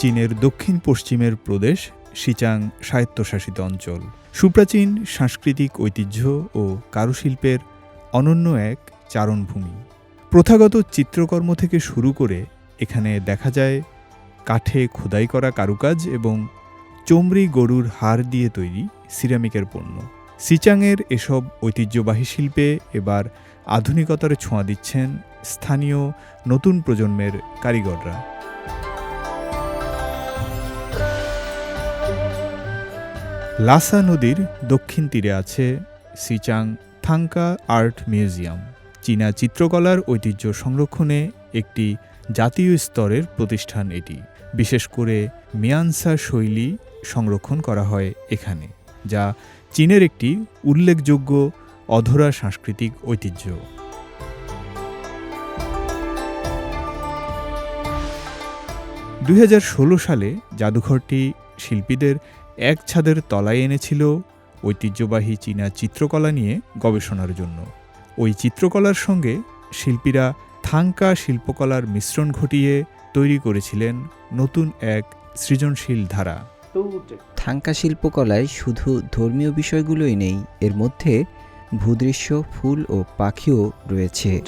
চীনের দক্ষিণ পশ্চিমের প্রদেশ সিচাং স্বায়ত্তশাসিত অঞ্চল। সুপ্রাচীন সাংস্কৃতিক ঐতিহ্য ও কারুশিল্পের অনন্য এক চারণভূমি। প্রথাগত চিত্রকর্ম থেকে শুরু করে এখানে দেখা যায় কাঠে খোদাই করা কারুকাজ এবং চমড়ি গরুর হাড় দিয়ে তৈরি সিরামিকের পণ্য। সিচাংয়ের এসব ঐতিহ্যবাহী শিল্পে এবার আধুনিকতার ছোঁয়া দিচ্ছেন স্থানীয় নতুন প্রজন্মের কারিগররা। লাসা নদীর দক্ষিণ তীরে আছে সিচাং থাংকা আর্ট মিউজিয়াম। চীনা চিত্রকলার ঐতিহ্য সংরক্ষণে একটি জাতীয় স্তরের প্রতিষ্ঠান এটি। বিশেষ করে মিয়ানসা শৈলী সংরক্ষণ করা হয় এখানে, যা চীনের একটি উল্লেখযোগ্য অধরা সাংস্কৃতিক ঐতিহ্য। দু হাজার ষোলো সালে জাদুঘরটি শিল্পীদের এক ছাদের তলায় এনেছিল ঐতিহ্যবাহী চীনা চিত্রকলা নিয়ে গবেষণার জন্য। ওই চিত্রকলার সঙ্গে শিল্পীরা থাঙ্কা শিল্পকলার মিশ্রণ ঘটিয়ে তৈরি করেছিলেন নতুন এক সৃজনশীল ধারা। থাঙ্কা শিল্পকলায় শুধু ধর্মীয় বিষয়গুলোই নেই এর মধ্যে ভূদৃশ্য ফুল ও পাখিও রয়েছে।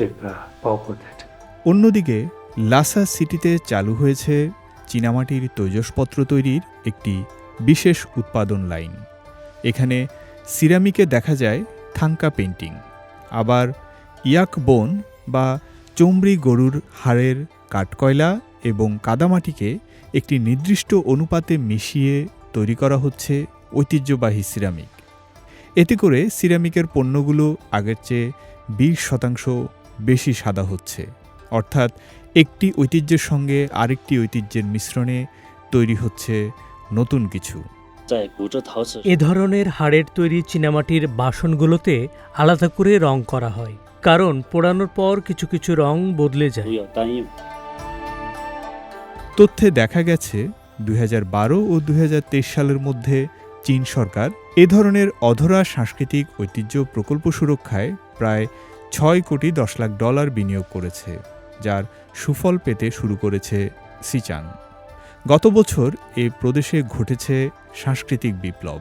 অন্যদিকে লাসা সিটিতে চালু হয়েছে চীনামাটির তৈজসপত্র তৈরির একটি বিশেষ উৎপাদন লাইন। এখানে সিরামিকে দেখা যায় থাঙ্কা পেন্টিং আবার ইয়াক বোন বা চমড়ি গরুর হাড়ের কাঠকয়লা এবং কাদামাটিকে একটি নির্দিষ্ট অনুপাতে মিশিয়ে তৈরি করা হচ্ছে ঐতিহ্যবাহী সিরামিক। এতে করে সিরামিকের পণ্যগুলো আগের চেয়ে বিশ শতাংশ বেশি সাদা হচ্ছে। অর্থাৎ একটি ঐতিহ্যের সঙ্গে আরেকটি ঐতিহ্যের মিশ্রণে তৈরি হচ্ছে নতুন কিছু। এ ধরনের হাড়ের তৈরি চিনামাটির বাসনগুলোতে আলাদা করে রং করা হয় কারণ পোড়ানোর পর কিছু কিছু রং বদলে যায়। তথ্যে দেখা গেছে দুই হাজার বারো ও দুই হাজার তেইশ সালের মধ্যে চীন সরকার এ ধরনের অধরা সাংস্কৃতিক ঐতিহ্য প্রকল্প সুরক্ষায় প্রায় ছয় কোটি দশ লাখ ডলার বিনিয়োগ করেছে যার সুফল পেতে শুরু করেছে সিচাং গত বছর এ প্রদেশে ঘটেছে সাংস্কৃতিক বিপ্লব।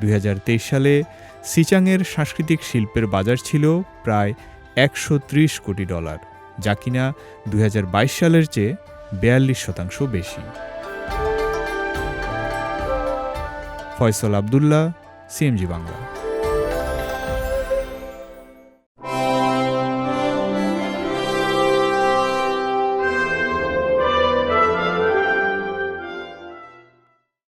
দুই হাজার তেইশ সালে সিচাংয়ের সাংস্কৃতিক শিল্পের বাজার ছিল প্রায় একশো ত্রিশ কোটি ডলার, যা কিনা দুই হাজার বাইশ সালের চেয়ে বিয়াল্লিশ শতাংশ বেশি। ফয়সল আবদুল্লাহ, সিএমজি বাংলা।